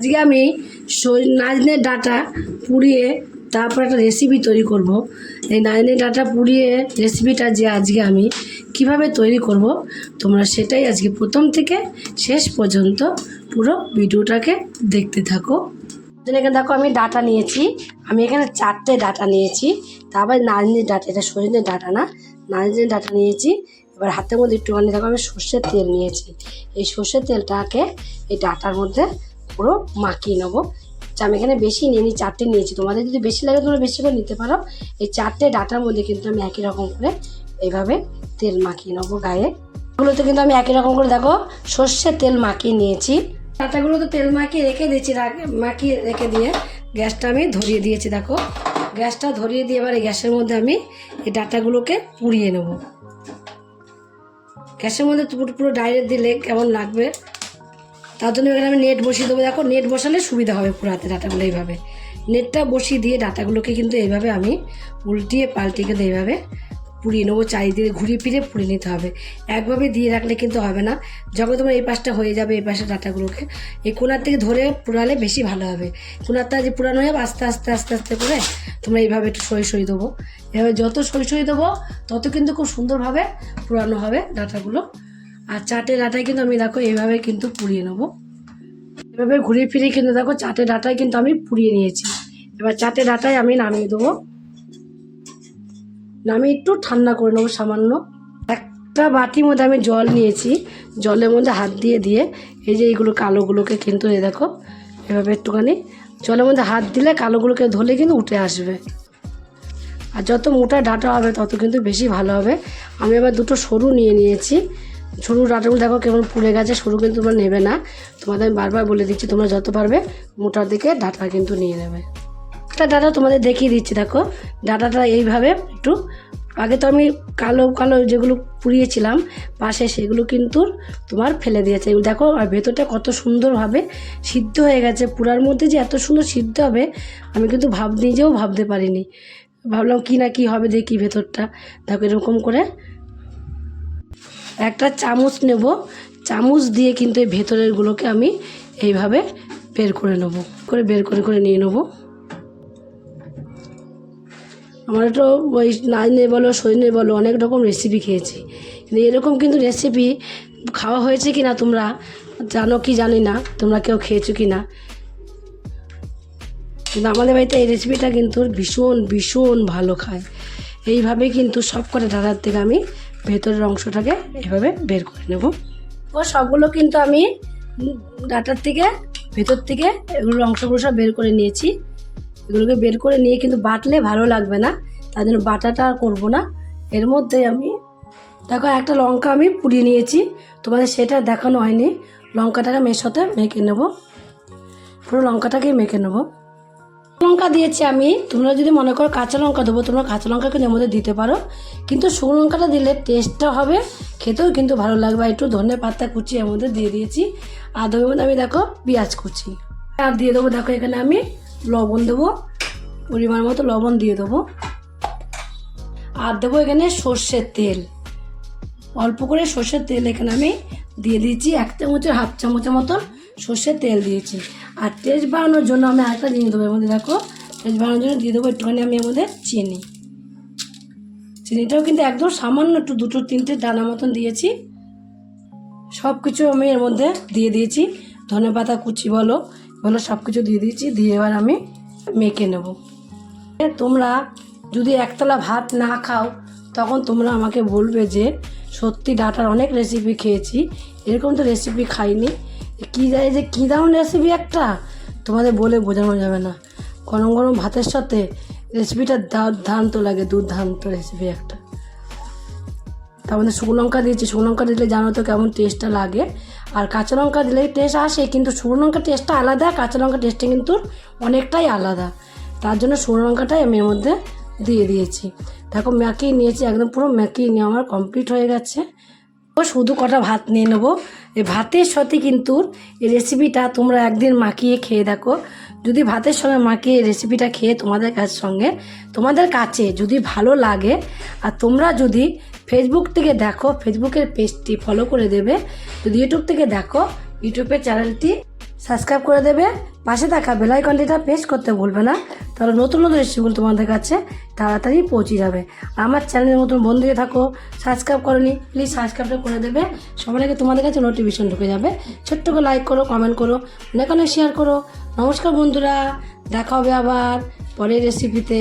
আজকে আমি নাজনের ডাটা পুড়িয়ে তারপর একটা রেসিপি তৈরি করব। এই নাজনের ডাটা পুড়িয়ে রেসিপিটা যে আজকে আমি কীভাবে তৈরি করব, তোমরা সেটাই আজকে প্রথম থেকে শেষ পর্যন্ত পুরো ভিডিওটাকে দেখতে থাকো। এখানে দেখো আমি ডাটা নিয়েছি। আমি এখানে চারটে ডাটা নিয়েছি। তারপর নাজনের ডাটা, এটা সজনের ডাটা না। নাজনের ডাটা নিয়েছি। এবার হাতের মধ্যে একটুখানি দেখো আমি সর্ষের তেল নিয়েছি। এই সর্ষের তেলটাকে এই ডাটার মধ্যে পুরো মাখিয়ে নেব। আচ্ছা, আমি এখানে বেশি নিয়ে নিই চারটে নিয়েছি। তোমাদের যদি বেশি লাগে তোমরা বেশি করে নিতে পারো। এই চারটে ডাটার মধ্যে কিন্তু আমি একই রকম করে এইভাবে তেল মাখিয়ে নেব গায়ে। এগুলোতে কিন্তু আমি একই রকম করে দেখো সর্ষের তেল মাখিয়ে নিয়েছি। ডাটাগুলো তো তেল মাখিয়ে রেখে দিয়েছি মাখিয়ে রেখে দিয়ে গ্যাসটা আমি ধরিয়ে দিয়েছি দেখো। গ্যাসটা ধরিয়ে দিয়ে এবার এই গ্যাসের মধ্যে আমি এই ডাটাগুলোকে পুড়িয়ে নেব। গ্যাসের মধ্যে পুরো ডাইরেক্ট দিলে কেমন লাগবে? তার জন্য এখানে আমি নেট বসিয়ে দেবো। দেখো নেট বসালে সুবিধা হবে পুরাতে ডাটাগুলো এইভাবে। নেটটা বসিয়ে দিয়ে ডাটাগুলোকে কিন্তু এইভাবে আমি উল্টিয়ে পাল্টিয়ে কিন্তু এইভাবে পুড়িয়ে নেব। চারিদিকে ঘুরিয়ে ফিরে পুড়িয়ে নিতে হবে। একভাবে দিয়ে রাখলে কিন্তু হবে না। যখন তোমার এই পাশটা হয়ে যাবে, এই পাশে ডাটাগুলোকে, এই কোনার থেকে ধরে পুরালে বেশি ভালো হবে। কোনারটা যে পুরানো হবে, আস্তে আস্তে আস্তে আস্তে করে তোমরা এইভাবে একটু সই সই দেবো। এভাবে যত সই সই দেবো, তত কিন্তু খুব সুন্দরভাবে পুরানো হবে ডাটাগুলো। আর চাটে ডাটায় কিন্তু আমি দেখো এইভাবে কিন্তু পুড়িয়ে নেব। এভাবে ঘুরে ফিরে কিন্তু দেখো চাটের ডাটায় কিন্তু আমি পুড়িয়ে নিয়েছি। এবার চাটের ডাটায় আমি নামিয়ে দেবো। নামিয়ে একটু ঠান্ডা করে নেব সামান্য। একটা বাটির মধ্যে আমি জল নিয়েছি। জলের মধ্যে হাত দিয়ে দিয়ে এই যে এইগুলো কালোগুলোকে কিন্তু এই দেখো, এভাবে একটুখানি জলের মধ্যে হাত দিলে কালোগুলোকে ধরলে কিন্তু উঠে আসবে। আর যত মোটা ডাটা হবে তত কিন্তু বেশি ভালো হবে। আমি এবার দুটো সরু নিয়ে নিয়েছি। সরু ডাটাগুলো দেখো কেমন পুড়ে গেছে। সরু কিন্তু তোমরা নেবে না। তোমাদের আমি বারবার বলে দিচ্ছি, তোমরা যত পারবে মোটার দিকে ডাটা কিন্তু নিয়ে নেবে। একটা ডাটা তোমাদের দেখিয়ে দিচ্ছি, দেখো। ডাটাটা এইভাবে একটু, আগে তো আমি কালো কালো যেগুলো পুড়িয়েছিলাম, পাশে সেগুলো কিন্তু তোমার ফেলে দিয়েছে। দেখো, আর ভেতরটা কত সুন্দরভাবে সিদ্ধ হয়ে গেছে। পুরার মধ্যে যে এত সুন্দর সিদ্ধ হবে, আমি কিন্তু ভাব নিজেও ভাবতে পারিনি। ভাবলাম কি না কি হবে দেখি ভেতরটা। দেখো এরকম করে একটা চামচ নেব। চামচ দিয়ে কিন্তু এই ভেতরেরগুলোকে আমি এইভাবে বের করে নেব। করে বের করে করে নিয়ে নেব। আমার তো ওই নাজনে বলো সজনে বলো, অনেক রকম রেসিপি খেয়েছি। কিন্তু এরকম কিন্তু রেসিপি খাওয়া হয়েছে কি না তোমরা জানো কি জানি না, তোমরা কেউ খেয়েছো কি না কিন্তু আমাদের বাড়িতে এই রেসিপিটা কিন্তু ভীষণ ভীষণ ভালো খায়। এইভাবে কিন্তু সব কটা ডাটার থেকে আমি ভেতরের অংশটাকে এভাবে বের করে নেব। ও সবগুলো কিন্তু আমি ডাটার থেকে, ভেতর থেকে এগুলোর অংশগুলো সব বের করে নিয়েছি। এগুলোকে বের করে নিয়ে কিন্তু বাটলে ভালো লাগবে না, তার জন্য বাটাটা আর করব না। এর মধ্যে আমি, দেখো একটা লঙ্কা আমি পুড়িয়ে নিয়েছি, তোমাদের সেটা দেখানো হয়নি। লঙ্কাটাকে সাথে মেখে নেব। পুরো লঙ্কাটাকেই মেখে নেব। লঙ্কা দিয়েছি আমি। তোমরা যদি মনে করো কাঁচা লঙ্কা দেবো, তোমরা কাঁচা লঙ্কা কিন্তু এর মধ্যে দিতে পারো। কিন্তু শুকনো লঙ্কাটা দিলে টেস্টটা হবে, খেতেও কিন্তু ভালো লাগবে। একটু ধনে পাতা কুচি এর মধ্যে দিয়ে দিয়েছি। আর মধ্যে আমি দেখো পেঁয়াজ কুচি। আর দিয়ে দেবো দেখো এখানে আমি লবণ দেবো। পরিমাণ মতো লবণ দিয়ে দেবো। আর দেবো এখানে সর্ষের তেল। অল্প করে সর্ষের তেল এখানে আমি দিয়ে দিয়েছি। এক চামচের, হাফ চামচের মতন সর্ষের তেল দিয়েছি। আর টেস্ট বাড়ানোর জন্য আমি আরেকটা জিনিস দেবো এর মধ্যে, দেখো। টেস্ট বাড়ানোর জন্য দিয়ে দেবো একটুখানি আমি এর মধ্যে চিনি। চিনিটাও কিন্তু একদম সামান্য একটু দুটো, তিনটে দানা মতন দিয়েছি। সব কিছু আমি এর মধ্যে দিয়ে দিয়েছি। ধনে পাতা কুচি বলো বলো সব কিছু দিয়ে দিয়েছি। দিয়ে এবার আমি মেখে নেব। তোমরা যদি একতলা ভাত না খাও, তখন তোমরা আমাকে বলবে যে, সত্যি ডাটার অনেক রেসিপি খেয়েছি। এরকম তো রেসিপি খাইনি। কী যায় যে কী দারুণ রেসিপি একটা। তোমাদের বলে বোঝানো যাবে না। গরম গরম ভাতের সাথে রেসিপিটা দুর্ধান্ত লাগে দুর্ধান্ত রেসিপি একটা। তার মধ্যে শুকনো লঙ্কা দিয়েছি। শুকনো লঙ্কা দিলে জানো তো কেমন টেস্টটা লাগে। আর কাঁচা লঙ্কা দিলে টেস্ট আসে, কিন্তু শুকনো লঙ্কার টেস্টটা আলাদা, কাঁচা লঙ্কার টেস্টটা কিন্তু অনেকটাই আলাদা। তার জন্য শুকনো লঙ্কাটাই আমি এর মধ্যে দিয়ে দিয়েছি। দেখো ম্যাকিয়ে নিয়েছি, একদম পুরো ম্যাকিয়ে নিয়ে আমার কমপ্লিট হয়ে গেছে। শুধু কটা ভাত নিয়ে নেব। এই ভাতের সাথে কিন্তু এই রেসিপিটা তোমরা একদিন মাখিয়ে খেয়ে দেখো। যদি ভাতের সঙ্গে মাখিয়ে রেসিপিটা খেয়ে তোমাদের কাছ সঙ্গে, তোমাদের কাছে যদি ভালো লাগে, আর তোমরা যদি ফেসবুক থেকে দেখো ফেসবুকের পেজটি ফলো করে দেবে। যদি ইউটিউব থেকে দেখো ইউটিউবের চ্যানেলটি সাবস্ক্রাইব করে দেবে। পাশে থাকা বেলাইকনটিটা প্রেস করতে ভুলবে না। তাহলে নতুন নতুন রেসিপিগুলো তোমাদের কাছে তাড়াতাড়ি পৌঁছে যাবে। আমার চ্যানেলের মতন বন্ধু হয়ে থাকো সাবস্ক্রাইব করনি প্লিজ সাবস্ক্রাইবটা করে দেবে। সবার আগে তোমাদের কাছে নোটিফিকেশন ঢুকে যাবে। ছোট্ট করে লাইক করো কমেন্ট করো, অনেক অনেক শেয়ার করো। নমস্কার বন্ধুরা, দেখা হবে আবার পরের রেসিপিতে